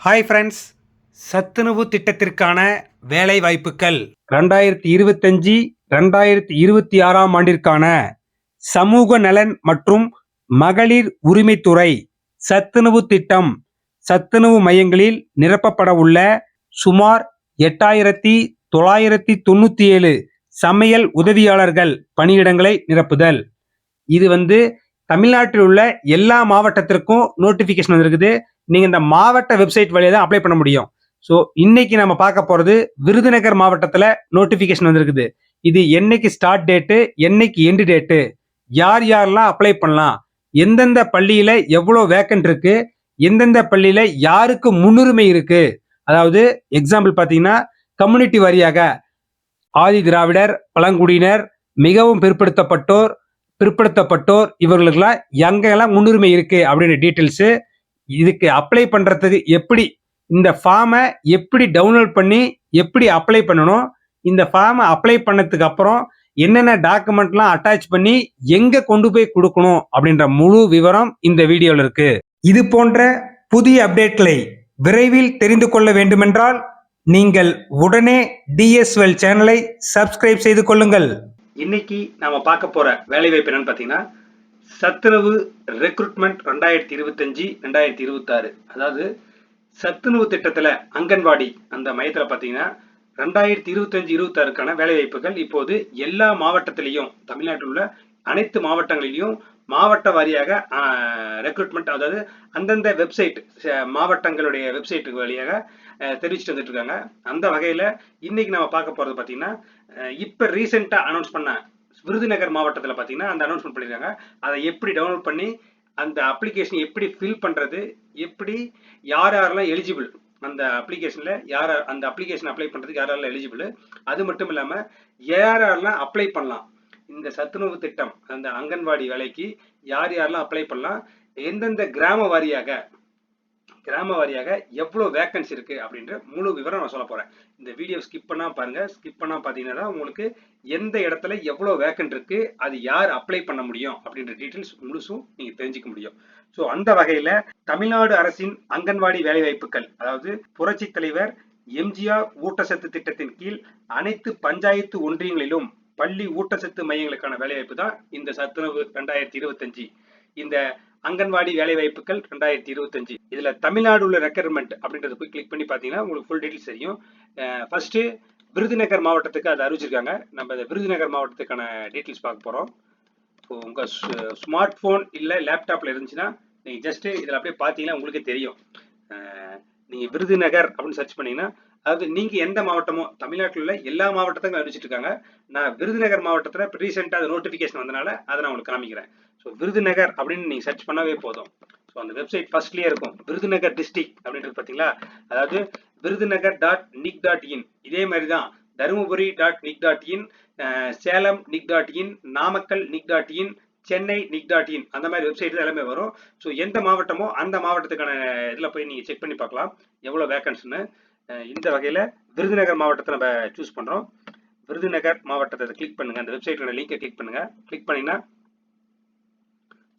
Hi friends சத்துணவு திட்டத்திற்கான வேலை வாய்ப்புகள் ரெண்டாயிரத்தி இருபத்தஞ்சி ரெண்டாயிரத்தி இருபத்தி ஆறாம் ஆண்டிற்கான சமூக நலன் மற்றும் மகளிர் உரிமைத்துறை சத்துணவு திட்டம் சத்துணவு மையங்களில் நிரப்பப்பட உள்ள சுமார் எட்டாயிரத்தி தொள்ளாயிரத்தி தொண்ணூற்றி ஏழு சமையல் உதவியாளர்கள் பணியிடங்களை நிரப்புதல். இது வந்து தமிழ்நாட்டில் உள்ள எல்லா மாவட்டத்திற்கும் நோட்டிஃபிகேஷன் வந்திருக்குது. நீங்கள் இந்த மாவட்ட வெப்சைட் வழியாக தான் அப்ளை பண்ண முடியும். ஸோ இன்னைக்கு நம்ம பார்க்க போகிறது விருதுநகர் மாவட்டத்தில் நோட்டிஃபிகேஷன் வந்திருக்குது. இது என்னைக்கு ஸ்டார்ட் டேட்டு என்னைக்கு எண்டு டேட்டு யார் யாரெல்லாம் அப்ளை பண்ணலாம் எந்தெந்த பள்ளியில் எவ்வளோ வேக்கன்ட் இருக்கு எந்தெந்த பள்ளியில் யாருக்கு முன்னுரிமை இருக்கு. அதாவது எக்ஸாம்பிள் பார்த்தீங்கன்னா கம்யூனிட்டி வாரியாக ஆதி திராவிடர் பழங்குடியினர் மிகவும் பிற்படுத்தப்பட்டோர் பிற்படுத்தப்பட்டோர் இவர்களுக்கெல்லாம் எங்கெல்லாம் முன்னுரிமை இருக்கு அப்படின்ற டீட்டெயில்ஸு இதுக்கு அப்ளை பண்ணுறதுக்கு எப்படி இந்த ஃபார்மை எப்படி டவுன்லோட் பண்ணி எப்படி அப்ளை பண்ணணும் இந்த ஃபார்மை அப்ளை பண்ணதுக்கு அப்புறம் என்னென்ன டாக்குமெண்ட்லாம் அட்டாச் பண்ணி எங்கே கொண்டு போய் கொடுக்கணும் அப்படின்ற முழு விவரம் இந்த வீடியோவில் இருக்கு. இது போன்ற புதிய அப்டேட்களை விரைவில் தெரிந்து கொள்ள வேண்டுமென்றால் நீங்கள் உடனே டிஎஸ்எல் சேனலை சப்ஸ்கிரைப் செய்து கொள்ளுங்கள். இன்னைக்கு நாம பார்க்க போற வேலை வாய்ப்பு என்னன்னு பார்த்தீங்கன்னா சத்துணவு ரெக்ரூட்மெண்ட் ரெண்டாயிரத்தி இருபத்தஞ்சி ரெண்டாயிரத்தி இருபத்தாறு. அதாவது சத்துணவு திட்டத்தில் அங்கன்வாடி அந்த மையத்தில் பார்த்தீங்கன்னா ரெண்டாயிரத்தி இருபத்தஞ்சி இருபத்தாறுக்கான வேலை வாய்ப்புகள் இப்போது எல்லா மாவட்டத்திலையும் தமிழ்நாட்டில் உள்ள அனைத்து மாவட்டங்களிலையும் மாவட்ட வாரியாக ரெக்ரூட்மெண்ட் அதாவது அந்தந்த வெப்சைட் மாவட்டங்களுடைய வெப்சைட் வழியாக அஹ், தெரிவிச்சுட்டு வந்துட்டு இருக்காங்க. அந்த வகையில் இன்னைக்கு நம்ம பார்க்க போகிறது பார்த்தீங்கன்னா இப்போ ரீசெண்டாக அனௌன்ஸ் பண்ண விருதுநகர் மாவட்டத்தில் பார்த்தீங்கன்னா அந்த அனௌன்ஸ்மெண்ட் பண்ணியிருக்காங்க அதை எப்படி டவுன்லோட் பண்ணி அந்த அப்ளிகேஷன் எப்படி ஃபில் பண்ணுறது எப்படி யார் யாரெல்லாம் எலிஜிபிள் அந்த அப்ளிகேஷனில் யார் அந்த அப்ளிகேஷன் அப்ளை பண்ணுறதுக்கு யார் யாரெல்லாம் எலிஜிபிள் அது மட்டும் இல்லாமல் யார் யாரெல்லாம் அப்ளை பண்ணலாம் இந்த சத்துணவு திட்டம் அந்த அங்கன்வாடி வேலைக்கு யார் யாரெல்லாம் அப்ளை பண்ணலாம் எந்தெந்த கிராம வாரியாக கிராம வாரியாக எவ்வளோ வேக்கன்சி இருக்கு அப்படின்ற முழு விவரம் நான் சொல்ல போறேன். இந்த வீடியோ ஸ்கிப் பண்ணா பாருங்க. ஸ்கிப் பண்ணா பார்த்தீங்கன்னா தான் உங்களுக்கு எந்த இடத்துல எவ்வளோ வேக்கன்ட் இருக்கு அது யார் அப்ளை பண்ண முடியும் அப்படின்ற டீட்டெயில்ஸ் முழுசும் நீங்க தெரிஞ்சுக்க முடியும். ஸோ அந்த வகையில தமிழ்நாடு அரசின் அங்கன்வாடி வேலைவாய்ப்புகள் அதாவது புரட்சி தலைவர் எம்ஜிஆர் ஊட்டச்சத்து திட்டத்தின் கீழ் அனைத்து பஞ்சாயத்து ஒன்றியங்களிலும் பள்ளி ஊட்டச்சத்து மையங்களுக்கான வேலைவாய்ப்பு தான் இந்த சத்துணவு ரெண்டாயிரத்தி இருபத்தஞ்சு. இந்த அங்கன்வாடி வேலைவாய்ப்புகள் ரெண்டாயிரத்தி இருபத்தஞ்சு. இதுல தமிழ்நாடு உள்ள ரெக்கர்மெண்ட் அப்படின்றத போய் கிளிக் பண்ணி பார்த்தீங்கன்னா உங்களுக்கு ஃபுல் டீட்டெயில்ஸ் தெரியும். ஃபர்ஸ்ட் விருதுநகர் மாவட்டத்துக்கு அதை அறிவிச்சிருக்காங்க. நம்ம இந்த விருதுநகர் மாவட்டத்துக்கான டீட்டெயில்ஸ் பார்க்க போறோம். ஸோ உங்க ஸ்மார்ட் ஃபோன் இல்லை லேப்டாப்ல இருந்துச்சுன்னா நீங்க ஜஸ்ட் இதில் அப்படியே பார்த்தீங்கன்னா உங்களுக்கே தெரியும். நீங்க விருதுநகர் அப்படின்னு சர்ச் பண்ணீங்கன்னா அதாவது நீங்க எந்த மாவட்டமோ தமிழ்நாட்டில் உள்ள எல்லா மாவட்டத்துக்கும் அறிவிச்சிட்டு இருக்காங்க. நான் விருதுநகர் மாவட்டத்துல ரீசெண்டா அது நோட்டிஃபிகேஷன் வந்தனால அதை நான் உங்களுக்கு காமிக்கிறேன். ஸோ விருதுநகர் அப்படின்னு நீங்க சர்ச் பண்ணவே போதும். ஸோ அந்த வெப்சைட் ஃபர்ஸ்ட்லயே இருக்கும். விருதுநகர் டிஸ்ட்ரிக்ட் அப்படின்றது பார்த்தீங்களா? அதாவது Virudhunagar dot nic dot in இதே மாதிரி தான் Dharmapuri dot nic dot in Salem nic dot in Namakkal nic dot in Chennai nic dot in அந்த மாதிரி வெப்சைட் எல்லாமே வரும். ஸோ எந்த மாவட்டமோ அந்த மாவட்டத்துக்கான இதில் போய் நீங்கள் செக் பண்ணி பார்க்கலாம். எவ்வளோ வேக்கன்ஸ்னு இந்த வகையில் விருதுநகர் மாவட்டத்தை நம்ம சூஸ் பண்ணுறோம் விருதுநகர் மாவட்டத்தை கிளிக் பண்ணுங்கள் அந்த வெப்சைட்டோட லிங்கை கிளிக் பண்ணுங்கள் கிளிக் பண்ணிங்கன்னா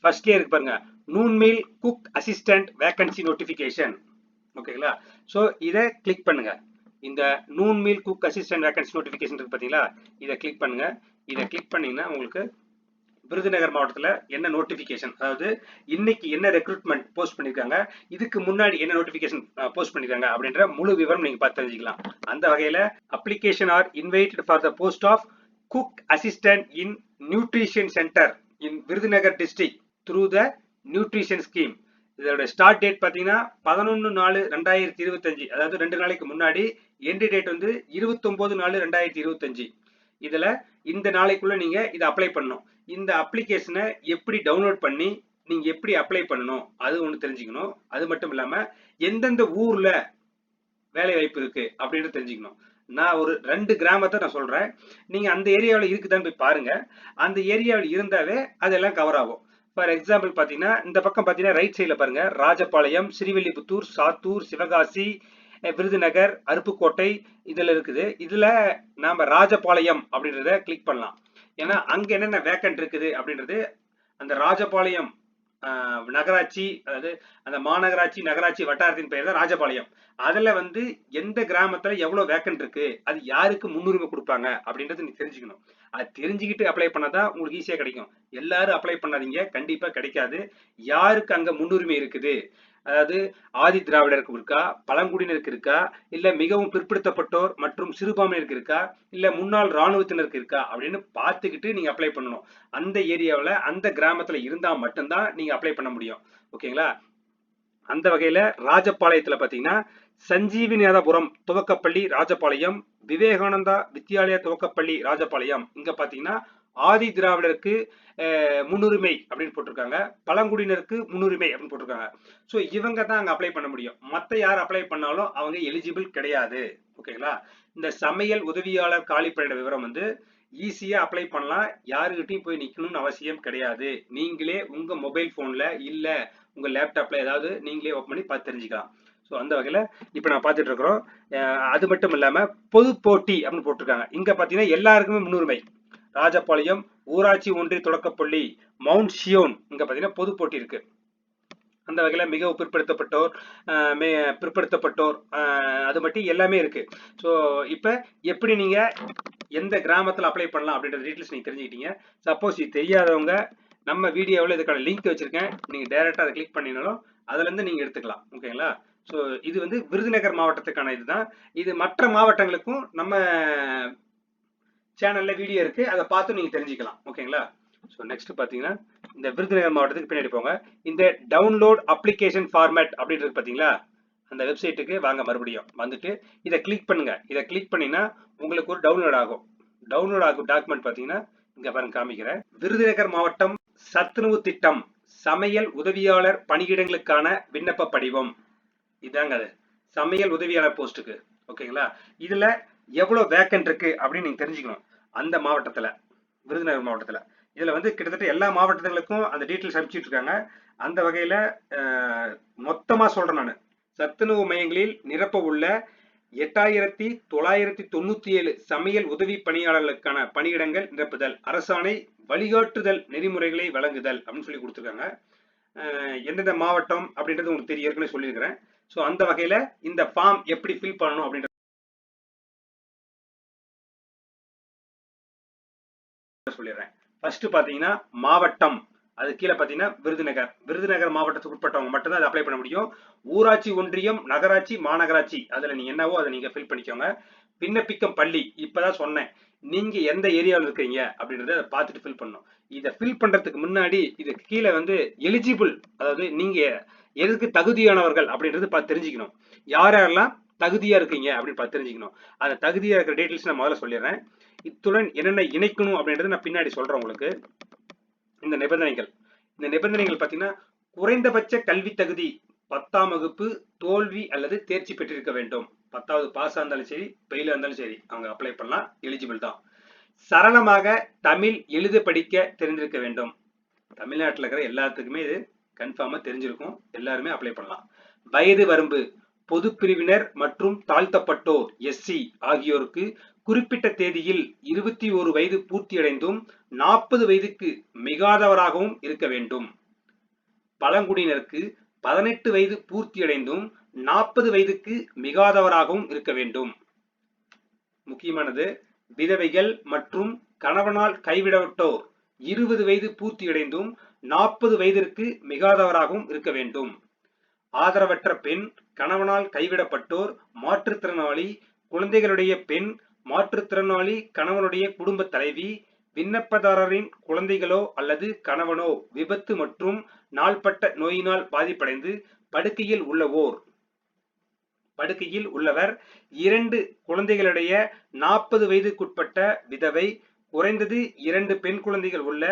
ஃபர்ஸ்ட்லேயே இருக்கு பாருங்க. Noon meal cook assistant vacancy notification ஓகேங்களா ஸோ இதை கிளிக் பண்ணுங்க. இந்த noon meal cook assistant vacancy notification இருக்கு பார்த்தீங்களா இதை கிளிக் பண்ணுங்க. இதை கிளிக் பண்ணீங்கன்னா உங்களுக்கு விருதுநகர் மாவட்டத்தில் என்ன நோட்டிஃபிகேஷன் அதாவது இன்னைக்கு என்ன ரெக்ரூட்மெண்ட் போஸ்ட் பண்ணியிருக்காங்க இதுக்கு முன்னாடி என்ன நோட்டிஃபிகேஷன் போஸ்ட் பண்ணியிருக்காங்க அப்படின்ற முழு விவரம் நீங்கள் பார்த்து தெரிஞ்சுக்கலாம். அந்த வகையில் application are invited for the post of cook assistant in nutrition centre in Virudhunagar district through the nutrition scheme இதோட ஸ்டார்ட் டேட் பார்த்தீங்கன்னா பதினொன்று நாலு ரெண்டாயிரத்தி இருபத்தஞ்சு. அதாவது ரெண்டு நாளைக்கு முன்னாடி எண்டு டேட் வந்து இருபத்தொம்போது நாலு ரெண்டாயிரத்தி இருபத்தஞ்சு. இதில் இந்த நாளைக்குள்ள நீங்கள் இதை அப்ளை பண்ணணும். இந்த அப்ளிகேஷனை எப்படி டவுன்லோட் பண்ணி நீங்கள் எப்படி அப்ளை பண்ணணும் அது ஒன்று தெரிஞ்சுக்கணும். அது மட்டும் இல்லாமல் எந்தெந்த ஊரில் வேலை வாய்ப்பு இருக்கு அப்படின்னு தெரிஞ்சுக்கணும். நான் ஒரு ரெண்டு கிராமத்தை நான் சொல்றேன். நீங்க அந்த ஏரியாவில் இருக்குதான்னு போய் பாருங்க. அந்த ஏரியாவில் இருந்தாவே அதெல்லாம் கவர் ஆகும். ஃபார் எக்ஸாம்பிள் பார்த்தீங்கன்னா இந்த பக்கம் பார்த்தீங்கன்னா ரைட் சைடில் பாருங்க. ராஜபாளையம் ஸ்ரீவில்லிபுத்தூர் சாத்தூர் சிவகாசி விருதுநகர் அருப்புக்கோட்டை இதில் இருக்குது. இதில் நாம் ராஜபாளையம் அப்படின்றத கிளிக் பண்ணலாம். ஏன்னா அங்கே என்னென்ன வேக்கன்ட் இருக்குது அப்படின்றது அந்த ராஜபாளையம் நகராட்சி அதாவது அந்த மாநகராட்சி நகராட்சி வட்டாரத்தின் பெயர் தான் ராஜபாளையம். அதுல வந்து எந்த கிராமத்துல எவ்வளவு வேக்கன்ட் இருக்கு அது யாருக்கு முன்னுரிமை கொடுப்பாங்க அப்படின்றது நீ தெரிஞ்சுக்கணும். அது தெரிஞ்சுக்கிட்டு அப்ளை பண்ணாதான் உங்களுக்கு ஈஸியா கிடைக்கும். எல்லாரும் அப்ளை பண்ணாதீங்க. கண்டிப்பா கிடைக்காது. யாருக்கு அங்க முன்னுரிமை இருக்குது? அதாவது ஆதி திராவிடருக்கு இருக்கா பழங்குடியினருக்கு இருக்கா இல்ல மிகவும் பிற்படுத்தப்பட்டோர் மற்றும் சிறுபான்மையினருக்கு இருக்கா இல்ல முன்னாள் ராணுவத்தினருக்கு இருக்கா அப்படின்னு பார்த்துக்கிட்டு நீங்க அப்ளை பண்ணணும். அந்த ஏரியாவில் அந்த கிராமத்துல இருந்தா மட்டும்தான் நீங்க அப்ளை பண்ண முடியும். ஓகேங்களா அந்த வகையில ராஜபாளையத்துல பாத்தீங்கன்னா சஞ்சீவிநாதபுரம் துவக்கப்பள்ளி ராஜபாளையம் விவேகானந்தா வித்யாலயா துவக்கப்பள்ளி ராஜபாளையம். இங்க பாத்தீங்கன்னா ஆதி திராவிடருக்கு முன்னுரிமை அப்படின்னு போட்டிருக்காங்க. பழங்குடியினருக்கு முன்னுரிமை அப்படின்னு போட்டிருக்காங்க. ஸோ இவங்க தான் அங்கே அப்ளை பண்ண முடியும். மற்ற யார் அப்ளை பண்ணாலும் அவங்க எலிஜிபிள் கிடையாது. ஓகேங்களா இந்த சமையல் உதவியாளர் காலிப்பணியிட விவரம் வந்து ஈஸியாக அப்ளை பண்ணலாம். யாருக்கிட்டையும் போய் நிற்கணும்னு அவசியம் கிடையாது. நீங்களே உங்கள் மொபைல் ஃபோனில் இல்லை உங்கள் லேப்டாப்பில் ஏதாவது நீங்களே ஓப்பன் பண்ணி பார்த்து தெரிஞ்சுக்கலாம். ஸோ அந்த வகையில் இப்போ நான் பார்த்துட்டு இருக்கிறோம். அது மட்டும் இல்லாமல் பொது போட்டி அப்படின்னு போட்டிருக்காங்க. இங்கே பார்த்தீங்கன்னா எல்லாருக்குமே முன்னுரிமை. ராஜபாளையம் ஊராட்சி ஒன்றிய தொடக்கப்பள்ளி மவுண்ட் ஷியோன் இங்க பாத்தீங்கன்னா பொது போட்டி இருக்கு. அந்த வகையில் மிகவும் பிற்படுத்தப்பட்டோர் மே- பிற்படுத்தப்பட்டோர் அது மட்டும் எல்லாமே இருக்கு. ஸோ இப்போ எப்படி நீங்கள் எந்த கிராமத்தில் அப்ளை பண்ணலாம் அப்படின்ற டீட்டெயில்ஸ் நீங்கள் தெரிஞ்சுக்கிட்டீங்க. சப்போஸ் இது தெரியாதவங்க நம்ம வீடியோவில் இதுக்கான லிங்க் வச்சுருக்கேன். நீங்கள் டேரெக்டாக அதை கிளிக் பண்ணினாலும் அதுலேருந்து நீங்கள் எடுத்துக்கலாம். ஓகேங்களா ஸோ இது வந்து விருதுநகர் மாவட்டத்துக்கான இதுதான். இது மற்ற மாவட்டங்களுக்கும் நம்ம சேனல்ல வீடியோ இருக்கு. அதை பார்த்து நீங்க தெரிஞ்சுக்கலாம். ஓகேங்களா ஸோ நெக்ஸ்ட் பாத்தீங்கன்னா இந்த விருதுநகர் மாவட்டத்துக்கு பின்னாடி போங்க. இந்த டவுன்லோட் அப்ளிகேஷன் ஃபார்மேட் அப்படின்றது பாத்தீங்களா அந்த வெப்சைட்டுக்கு வாங்க மறுபடியும். வந்துட்டு இதை கிளிக் பண்ணுங்க. இதை கிளிக் பண்ணினா உங்களுக்கு ஒரு டவுன்லோட் ஆகும். டவுன்லோட் ஆகும் டாக்குமெண்ட் பாத்தீங்கன்னா இங்க பாருங்க காமிக்கிறேன். விருதுநகர் மாவட்டம் சத்துணவு திட்டம் சமையல் உதவியாளர் பணியிடங்களுக்கான விண்ணப்ப படிவம். இதாங்க அது. சமையல் உதவியாளர் போஸ்ட்டுக்கு ஓகேங்களா இதுல எவ்வளவு வேக்கன்ட் இருக்கு அப்படின்னு நீங்க தெரிஞ்சுக்கணும். அந்த மாவட்டத்தில் விருதுநகர் மாவட்டத்தில். இதுல வந்து கிட்டத்தட்ட எல்லா மாவட்டங்களுக்கும் அந்த டீட்டெயில்ஸ் அனுப்பிச்சிட்டு இருக்காங்க அந்த வகையில் மொத்தமாக சொல்கிறேன் நான். சத்துணவு மையங்களில் நிரப்ப உள்ள எட்டாயிரத்தி தொள்ளாயிரத்தி தொண்ணூத்தி ஏழு சமையல் உதவி பணியாளர்களுக்கான பணியிடங்கள் நிரப்புதல் அரசாணை வழிகாட்டுதல் நெறிமுறைகளை வழங்குதல் அப்படின்னு சொல்லி கொடுத்துருக்காங்க. எந்தெந்த மாவட்டம் அப்படின்றது உங்களுக்கு தெரியும் ஏற்கனவே சொல்லியிருக்கிறேன். ஸோ அந்த வகையில் இந்த ஃபார்ம் எப்படி ஃபில் பண்ணணும் அப்படின்ற ஃபர்ஸ்ட் பாத்தீங்கன்னா மாவட்டம். அது கீழே பாத்தீங்கன்னா விருதுநகர். விருதுநகர் மாவட்டத்துக்கு உட்பட்டவங்க மட்டும்தான் அதை அப்ளை பண்ண முடியும். ஊராட்சி ஒன்றியம் நகராட்சி மாநகராட்சி. அதுல நீங்க என்னவோ அதை நீங்க ஃபில் பண்ணிக்கோங்க. விண்ணப்பிக்கும் பள்ளி. இப்பதான் சொன்னேன். நீங்க எந்த ஏரியாவில் இருக்கீங்க அப்படின்றத அதை பார்த்துட்டு ஃபில் பண்ணணும். இதை ஃபில் பண்றதுக்கு முன்னாடி இதுக்கு கீழே வந்து எலிஜிபிள் அதாவது நீங்க எதுக்கு தகுதியானவர்கள் அப்படின்றது பார்த்து தெரிஞ்சுக்கணும். யார் யாரெல்லாம் தகுதியா இருக்கீங்க அப்படின்னு பார்த்து தெரிஞ்சுக்கணும். அந்த தகுதியா இருக்கிற டீட்டெயில்ஸ் நான் முதல்ல சொல்லிடுறேன். இத்துடன் என்னென்ன இணைக்கணும் அப்படின்றத நான் பின்னாடி சொல்றேன் உங்களுக்கு. இந்த நிபந்தனைகள். இந்த நிபந்தனைகள் பார்த்தீங்கன்னா குறைந்தபட்ச கல்வி தகுதி பத்தாம் வகுப்பு தோல்வி அல்லது தேர்ச்சி பெற்றிருக்க வேண்டும். பத்தாவது பாஸ் இருந்தாலும் சரி ஃபெயிலாக இருந்தாலும் சரி அவங்க அப்ளை பண்ணலாம். எலிஜிபிள் தான். சரளமாக தமிழ் எழுத படிக்க தெரிஞ்சிருக்க வேண்டும். தமிழ்நாட்டில் இருக்கிற எல்லாத்துக்குமே இது கன்ஃபார்மாக தெரிஞ்சிருக்கும். எல்லாருமே அப்ளை பண்ணலாம். வயது வரம்பு பொது பிரிவினர் மற்றும் தாழ்த்தப்பட்டோர் எஸ்சி ஆகியோருக்கு குறிப்பிட்ட தேதியில் இருபத்தி ஒரு வயது பூர்த்தியடைந்தும் நாற்பது வயதுக்கு மிகாதவராகவும் இருக்க வேண்டும். பழங்குடியினருக்கு பதினெட்டு வயது பூர்த்தியடைந்தும் நாற்பது வயதுக்கு மிகாதவராகவும் இருக்க வேண்டும். முக்கியமானது விதவைகள் மற்றும் கணவனால் கைவிடப்பட்டோர் இருபது வயது பூர்த்தியடைந்தும் நாற்பது வயதிற்கு மிகாதவராகவும் இருக்க வேண்டும். ஆதரவற்ற பெண் கணவனால் கைவிடப்பட்டோர் மாற்றுத்திறனாளி குழந்தைகளுடைய பெண் மாற்றுத்திறனாளி கணவனுடைய குடும்ப தலைவி விண்ணப்பதாரரின் குழந்தைகளோ அல்லது கணவனோ விபத்து மற்றும் நாள்பட்ட நோயினால் பாதிப்படைந்து படுக்கையில் உள்ளவோர். படுக்கையில் உள்ளவர் இரண்டு குழந்தைகளுடைய நாற்பது வயதுக்குட்பட்ட விதவை குறைந்தது இரண்டு பெண் குழந்தைகள் உள்ள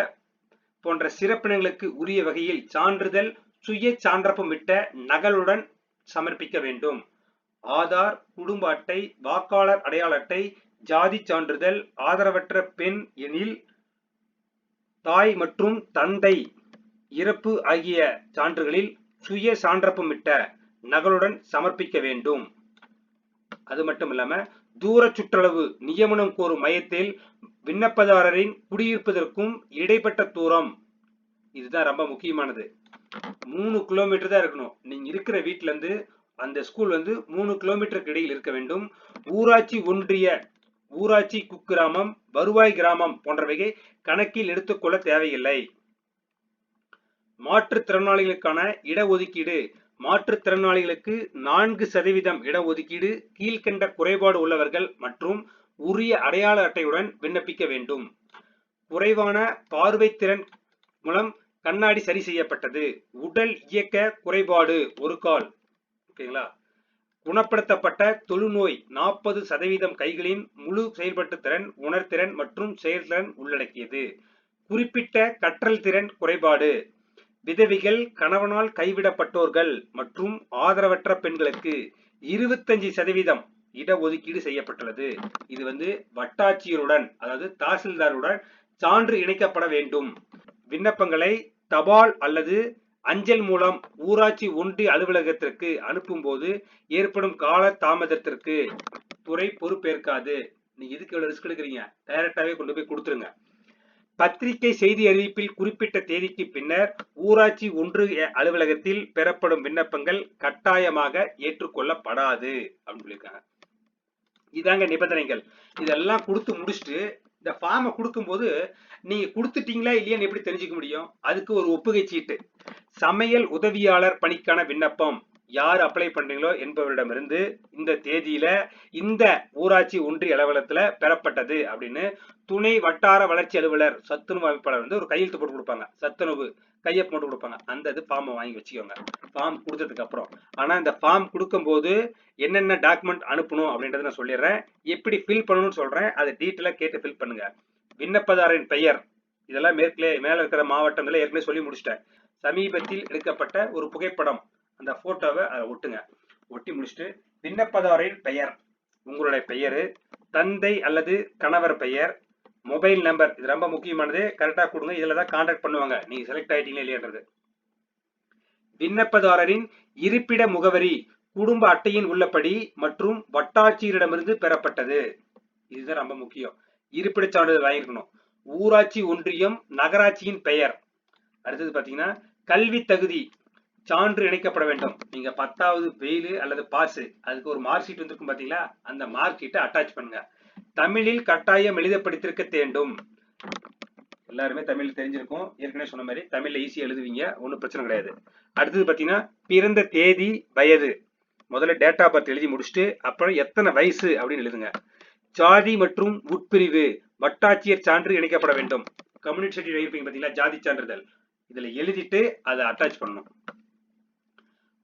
போன்ற சிறப்பினங்களுக்கு உரிய வகையில் சான்றிதழ் சுய சான்றப்பமிட்ட நகலுடன் சமர்ப்பிக்க வேண்டும். ஆதார் குடும்ப அட்டை வாக்காளர் அடையாள அட்டை ஜாதி சான்றிதழ் ஆதரவற்ற பெண் எனில் தாய் மற்றும் தந்தை இறப்பு ஆகிய சான்றுகளில் சுய சான்றப்பமிட்ட நகலுடன் சமர்ப்பிக்க வேண்டும். அது மட்டும் இல்லாம தூர சுற்றளவு நியமனம் கோரும் மையத்தில் விண்ணப்பதாரரின் குடியிருப்பதற்கும் இடைப்பட்ட தூரம். இதுதான் ரொம்ப முக்கியமானது. மூணு கிலோமீட்டர் தான் இருக்கணும். நீங்க இருக்கிற வீட்டுல இருந்து அந்த ஸ்கூல் வந்து மூணு கிலோமீட்டருக்கு இடையில் இருக்க வேண்டும். ஊராட்சி ஒன்றிய ஊராட்சி குக்கிராமம் வருவாய் கிராமம் போன்றவையை கணக்கில் எடுத்துக்கொள்ள தேவையில்லை. மாற்றுத்திறனாளிகளுக்கான இடஒதுக்கீடு. மாற்றுத்திறனாளிகளுக்கு நான்கு சதவீதம் இடஒதுக்கீடு கீழ்கண்ட குறைபாடு உள்ளவர்கள் மற்றும் உரிய அடையாள அட்டையுடன் விண்ணப்பிக்க வேண்டும். குறைவான பார்வைத்திறன் மூலம் கண்ணாடி சரி செய்யப்பட்டது. உடல் இயக்க குறைபாடு ஒரு கால். ஓகேங்களா? குணப்படுத்தப்பட்ட தொழுநோய் நாற்பது சதவீதம் கைகளின் முழு செயல்பட்டு திறன் உணர்திறன் மற்றும் செயல்திறன் உள்ளடக்கியது. குறிப்பிட்ட கற்றல் திறன் குறைபாடு. விதவிகள் கணவனால் கைவிடப்பட்டோர்கள் மற்றும் ஆதரவற்ற பெண்களுக்கு இருபத்தஞ்சு சதவீதம் இடஒதுக்கீடு செய்யப்பட்டுள்ளது. இது வந்து வட்டாட்சியருடன் அதாவது தாசில்தாருடன் சான்று இணைக்கப்பட வேண்டும். விண்ணப்பங்களை தபால் அல்லது அஞ்சல் மூலம் ஊராட்சி ஒன்றிய அலுவலகத்திற்கு அனுப்பும்போது ஏற்படும் கால தாமதத்திற்கு துறை பொறுப்பேற்காது. நீங்க எதுக்கு எவ்வளவு ரிஸ்க் எடுக்கிறீங்க. டைரக்டாவே கொண்டு போய் கொடுத்துருங்க. பத்திரிகை செய்தி அறிவிப்பில் குறிப்பிட்ட தேதிக்கு பின்னர் ஊராட்சி ஒன்று அலுவலகத்தில் பெறப்படும் விண்ணப்பங்கள் கட்டாயமாக ஏற்றுக்கொள்ளப்படாது அப்படின்னு சொல்லியிருக்காங்க. இதாங்க நிபந்தனைகள். இதெல்லாம் கொடுத்து முடிச்சுட்டு இந்த ஃபார்மை கொடுக்கும்போது நீங்க கொடுத்துட்டீங்களா இல்லையான்னு எப்படி தெரிஞ்சுக்க முடியும்? அதுக்கு ஒரு ஒப்புகை சீட்டு. சமையல் உதவியாளர் பணிக்கான விண்ணப்பம். யார் அப்ளை பண்றீங்களோ என்பவரிடமிருந்து இந்த தேதியில இந்த ஊராட்சி ஒன்றிய அலுவலகத்துல பெறப்பட்டது அப்படின்னு துணை வட்டார வளர்ச்சி அலுவலர் சத்துணவு அமைப்பாளர் வந்து ஒரு கையெழுத்து போட்டு கொடுப்பாங்க. சத்துணவு கையை போட்டு கொடுப்பாங்க. அந்த இது ஃபார்மை வாங்கி வச்சுக்கோங்க. ஃபார்ம் கொடுத்ததுக்கு அப்புறம். ஆனா இந்த ஃபார்ம் கொடுக்கும்போது என்னென்ன டாக்குமெண்ட் அனுப்பணும் அப்படின்றத நான் சொல்லிடுறேன். எப்படி ஃபில் பண்ணணும்னு சொல்றேன். அதை டீட்டெயிலாக கேட்டு ஃபில் பண்ணுங்க. விண்ணப்பதாரின் பெயர். இதெல்லாம் மேற்கிலே மேல இருக்கிற மாவட்டங்கள ஏற்கனவே சொல்லி முடிச்சிட்டேன். சமீபத்தில் எடுக்கப்பட்ட ஒரு புகைப்படம். அந்த போட்டோவை அதை ஒட்டுங்க. ஒட்டி முடிச்சுட்டு விண்ணப்பதாரின் பெயர். உங்களுடைய பெயர் தந்தை அல்லது கணவர் பெயர் மொபைல் நம்பர் இது ரொம்ப முக்கியமானது. கரெக்டாக கொடுங்க. இதில் தான் கான்டாக்ட் பண்ணுவாங்க. நீங்கள் செலக்ட் ஆகிட்டீங்களா இல்லையன்றது. விண்ணப்பதாரரின் இருப்பிட முகவரி குடும்ப அட்டையின் உள்ளபடி மற்றும் வட்டாட்சியரிடமிருந்து பெறப்பட்டது. இதுதான் ரொம்ப முக்கியம். இருப்பிடச் சான்றிதழ் வாங்கியிருக்கணும். ஊராட்சி ஒன்றியம் நகராட்சியின் பெயர். அடுத்தது பார்த்தீங்கன்னா கல்வி தகுதி. சான்று இணைக்கப்பட வேண்டும். நீங்க பத்தாவது பெயில் அல்லது பாஸ் அதுக்கு ஒரு மார்க் ஷீட் வந்திருக்கும் பாத்தீங்களா? அந்த மார்க் ஷீட்டை அட்டாச் பண்ணுங்க. தமிழில் கட்டாயம் எழுத படித்திருக்க வேண்டும். எல்லாருமே தமிழ் தெரிஞ்சிருக்கும். ஏற்கனவே சொன்ன மாதிரி தமிழ்ல ஈஸியா எழுதுவீங்க. ஒன்றும் பிரச்சனை கிடையாது. அடுத்தது பாத்தீங்கன்னா பிறந்த தேதி வயது. முதல்ல டேட் ஆஃப் பர்த் எழுதி முடிச்சுட்டு அப்புறம் எத்தனை வயசு அப்படின்னு எழுதுங்க. ஜாதி மற்றும் உட்பிரிவு. வட்டாட்சியர் சான்று இணைக்கப்பட வேண்டும். கம்யூனிட்டி சர்டிஃபிகேட் இருப்பீங்க பாத்தீங்களா? ஜாதி சான்றிதழ். இதுல எழுதிட்டு அதை அட்டாச் பண்ணணும்.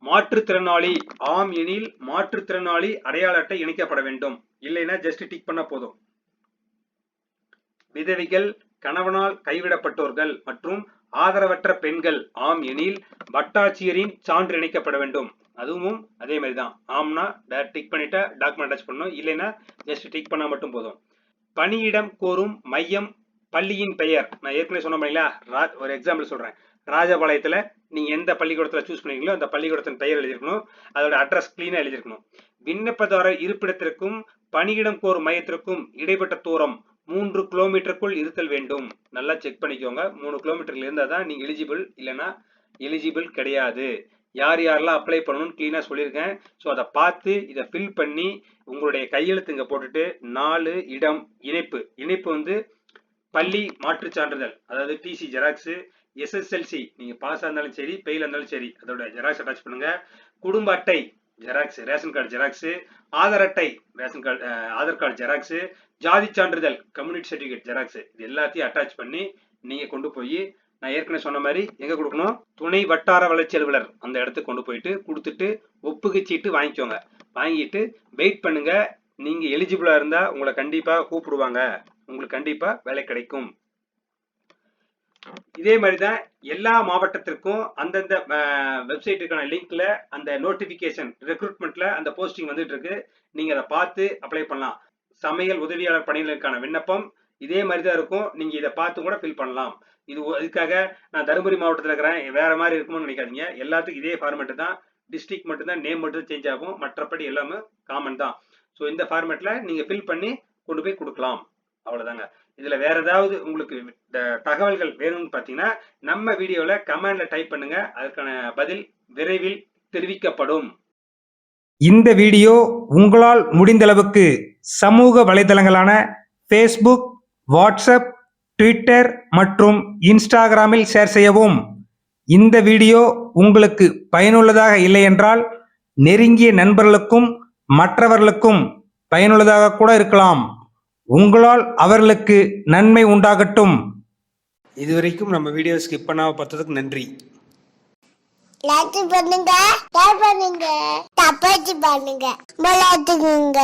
மாற்றுத்திறனாளி ஆம் எனில் மாற்றுத்திறனாளி அடையாள அட்டை இணைக்கப்பட வேண்டும். இல்லைன்னா ஜஸ்ட் டிக் பண்ண போதும். விதவிகள் கணவனால் கைவிடப்பட்டோர்கள் மற்றும் ஆதரவற்ற பெண்கள் ஆம் எனில் வட்டாட்சியரின் சான்று இணைக்கப்பட வேண்டும். அதுவும் அதே மாதிரி தான். ஆம்னா டிக் பண்ணிட்டா டாக்குமெண்ட் அட்டாச் பண்ணணும். இல்லைன்னா ஜஸ்ட் டிக் பண்ணால் மட்டும் போதும். பணியிடம் கோரும் மையம் பள்ளியின் பெயர். நான் ஏற்கனவே சொன்ன மாதிரிங்களா? ஒரு எக்ஸாம்பிள் சொல்கிறேன் ராஜபாளையத்தில் நீங்கள் எந்த பள்ளிக்கூடத்தில் சூஸ் பண்ணீங்களோ அந்த பள்ளிக்கூடத்தின் பெயர் எழுதியிருக்கணும். அதோட அட்ரஸ் க்ளீனாக எழுதியிருக்கணும். விண்ணப்பதாரர் இருப்பிடத்திற்கும் பணியிடம் கோரும் மையத்திற்கும் இடைப்பட்ட தூரம் மூன்று கிலோமீட்டருக்குள் இருத்தல் வேண்டும். நல்லா செக் பண்ணிக்கோங்க. மூணு கிலோமீட்டர்ல இருந்தால் தான் நீங்கள் எலிஜிபிள் இல்லைன்னா எலிஜிபிள் கிடையாது. யார் யாரெல்லாம் அப்ளை பண்ணணும்னு கிளீனாக சொல்லியிருக்கேன். ஸோ அதை பார்த்து இதை ஃபில் பண்ணி உங்களுடைய கையெழுத்து இங்கே போட்டுட்டு நாலு இடம் இணைப்பு. இணைப்பு வந்து பள்ளி மாற்றுச் சான்றிதழ். அதாவது டிசி ஜெராக்ஸு எஸ்எஸ்எல்சி நீங்கள் பாஸாக இருந்தாலும் சரி பெயில் இருந்தாலும் சரி அதோட ஜெராக்ஸ் அட்டாச் பண்ணுங்க. குடும்ப அட்டை xerox ration card xerox Aadhaar அட்டை ration card Aadhaar card xerox ஜாதி சான்றிதழ் கம்யூனிட்டி சர்டிஃபிகேட் ஜெராக்ஸ் இது எல்லாத்தையும் அட்டாச் பண்ணி நீங்கள் கொண்டு போய் நான் ஏற்கனவே சொன்ன மாதிரி எங்க கொடுக்கணும்? துணை வட்டார வளர்ச்சி அலுவலர் அந்த இடத்துக்கு கொண்டு போயிட்டு கொடுத்துட்டு ஒப்புகை சீட்டு வாங்கிக்கோங்க. வாங்கிட்டு வெயிட் பண்ணுங்க. நீங்க எலிஜிபிளா இருந்தா உங்களை கண்டிப்பா கூப்பிடுவாங்க. உங்களுக்கு கண்டிப்பா வேலை கிடைக்கும். இதே மாதிரி தான் எல்லா மாவட்டத்திற்கும் அந்தந்த வெப்சைட்டுக்கான லிங்க்ல அந்த நோட்டிபிகேஷன் ரெக்ரூட்மெண்ட்ல அந்த போஸ்டிங் வந்துட்டு இருக்கு நீங்க அதை பார்த்து அப்ளை பண்ணலாம். சமையல் உதவியாளர் பணிகளுக்கான விண்ணப்பம் இதே மாதிரி தான் இருக்கும். நீங்க இதை பார்த்து கூட ஃபில் பண்ணலாம். இது இதுக்காக நான் தருமபுரி மாவட்டத்தில் இருக்கிறேன். வேற மாதிரி இருக்கும்னு நினைக்காதீங்க. எல்லாத்துக்கும் இதே ஃபார்மேட் தான். டிஸ்ட்ரிக்ட் மட்டும் தான் நேம் மட்டும் சேஞ்ச் ஆகும். மற்றபடி எல்லாமே காமன் தான். ஸோ இந்த ஃபார்மேட்ல நீங்க ஃபில் பண்ணி கொண்டு போய் கொடுக்கலாம். அவ்வளோதாங்க இதுல வேற ஏதாவது உங்களுக்கு தகவல்கள் வேணும்னு பார்த்தீங்கன்னா நம்ம வீடியோல கமெண்ட்ல டைப் பண்ணுங்க. அதுக்கான பதில் விரைவில் தெரிவிக்கப்படும். இந்த வீடியோ உங்களால் முடிந்தளவுக்கு சமூக வலைதளங்களான ஃபேஸ்புக் வாட்ஸ்அப் ட்விட்டர் மற்றும் இன்ஸ்டாகிராமில் ஷேர் செய்யவும். இந்த வீடியோ உங்களுக்கு பயனுள்ளதாக இல்லை என்றால் நெருங்கிய நண்பர்களுக்கும் மற்றவர்களுக்கும் பயனுள்ளதாக கூட இருக்கலாம். உங்களால் அவர்களுக்கு நன்மை உண்டாகட்டும். இதுவரைக்கும் நம்ம வீடியோ ஸ்கிப் பண்ணாம பார்த்ததுக்கு நன்றி. லைக் பண்ணுங்க ஷேர் பண்ணுங்க தப்பாச்சு பண்ணுங்க. விளையாட்டுக்குங்க